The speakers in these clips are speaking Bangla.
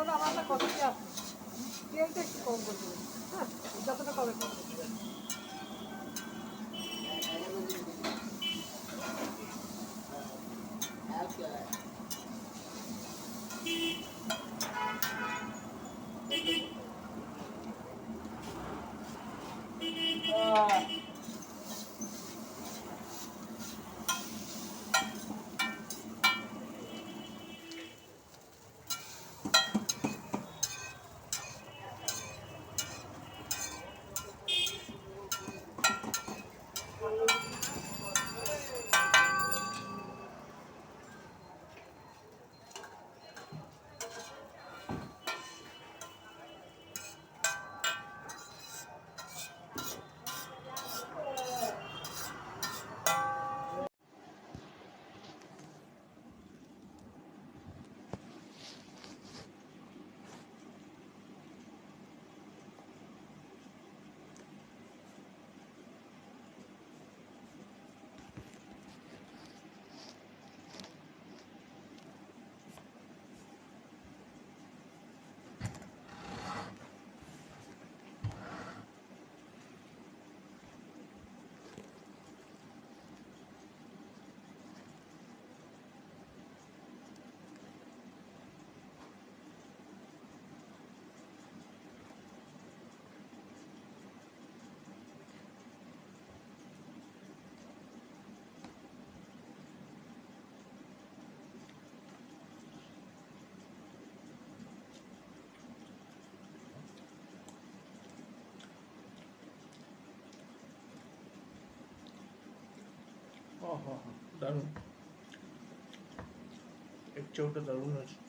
দাদা আমার কথা কি আছে তেলটা একটু কম করে দেবেন হ্যাঁ যতটা কমে কম দারুণ। এর চেয়েওটা দারুণ আছে।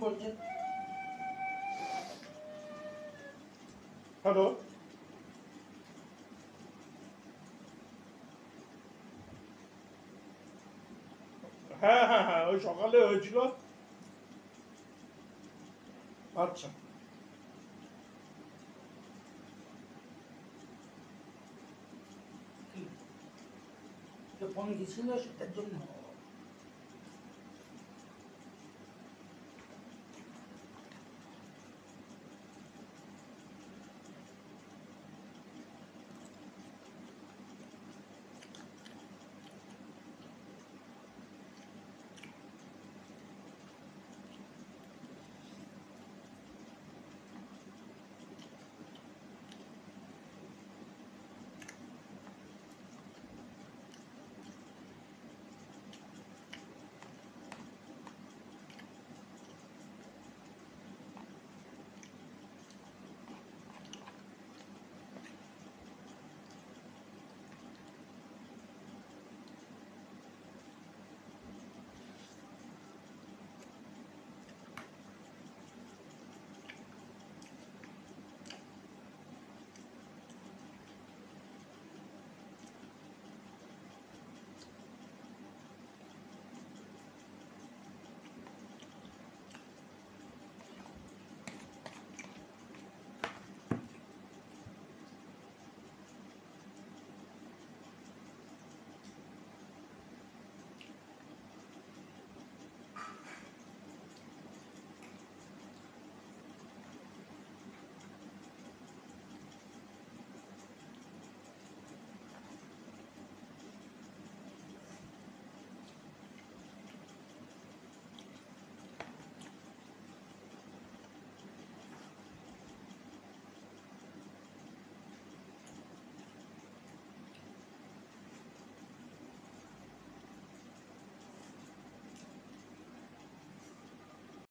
করছে? হ্যালো হ্যাঁ হ্যাঁ হ্যাঁ ওই সকালে হয়েছিল। আচ্ছা। ফোন দিছিল সেটার জন্য?